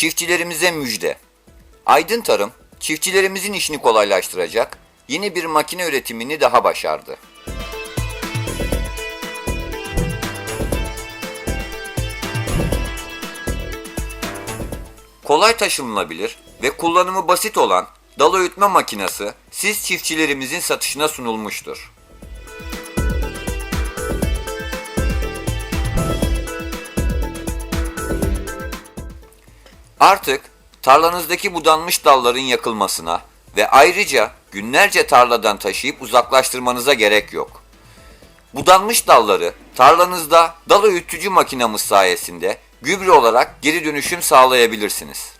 Çiftçilerimize müjde. Aydın Tarım, çiftçilerimizin işini kolaylaştıracak yeni bir makine üretimini daha başardı. Kolay taşınılabilir ve kullanımı basit olan dal öğütme makinesi siz çiftçilerimizin satışına sunulmuştur. Artık tarlanızdaki budanmış dalların yakılmasına ve ayrıca günlerce tarladan taşıyıp uzaklaştırmanıza gerek yok. Budanmış dalları tarlanızda dal öğütücü makinamız sayesinde gübre olarak geri dönüşüm sağlayabilirsiniz.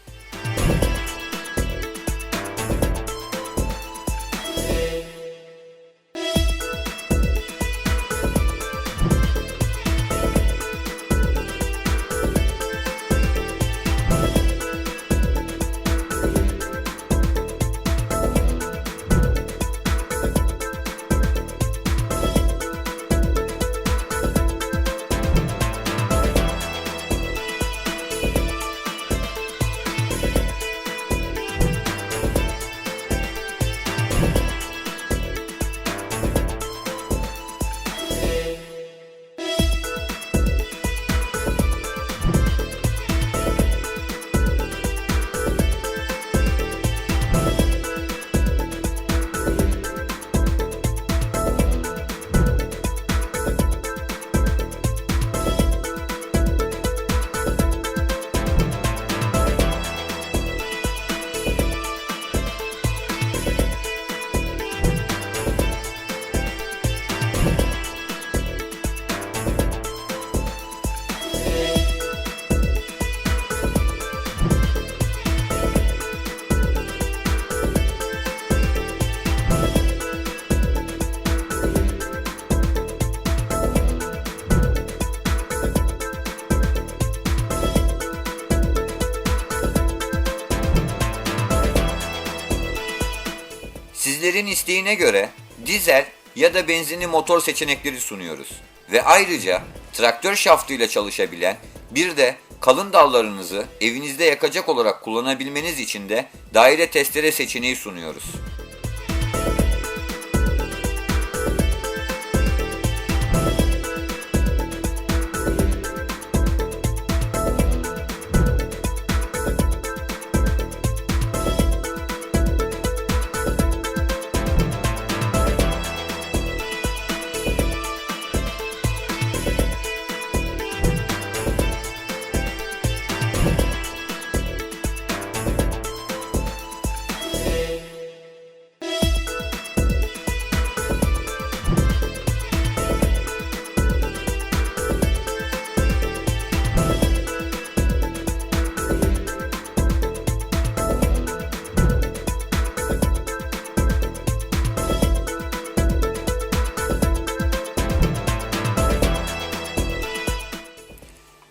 Sizlerin isteğine göre dizel ya da benzinli motor seçenekleri sunuyoruz. Ve ayrıca traktör şaftıyla çalışabilen bir de kalın dallarınızı evinizde yakacak olarak kullanabilmeniz için de daire testere seçeneği sunuyoruz.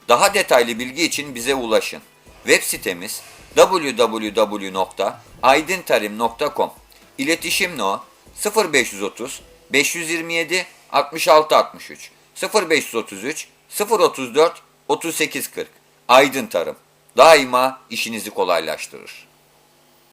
Daha detaylı bilgi için bize ulaşın. Web sitemiz www.aydıntarim.com İletişim no 0530 527 66 63 0533 034 38 40 Aydın Tarım daima işinizi kolaylaştırır.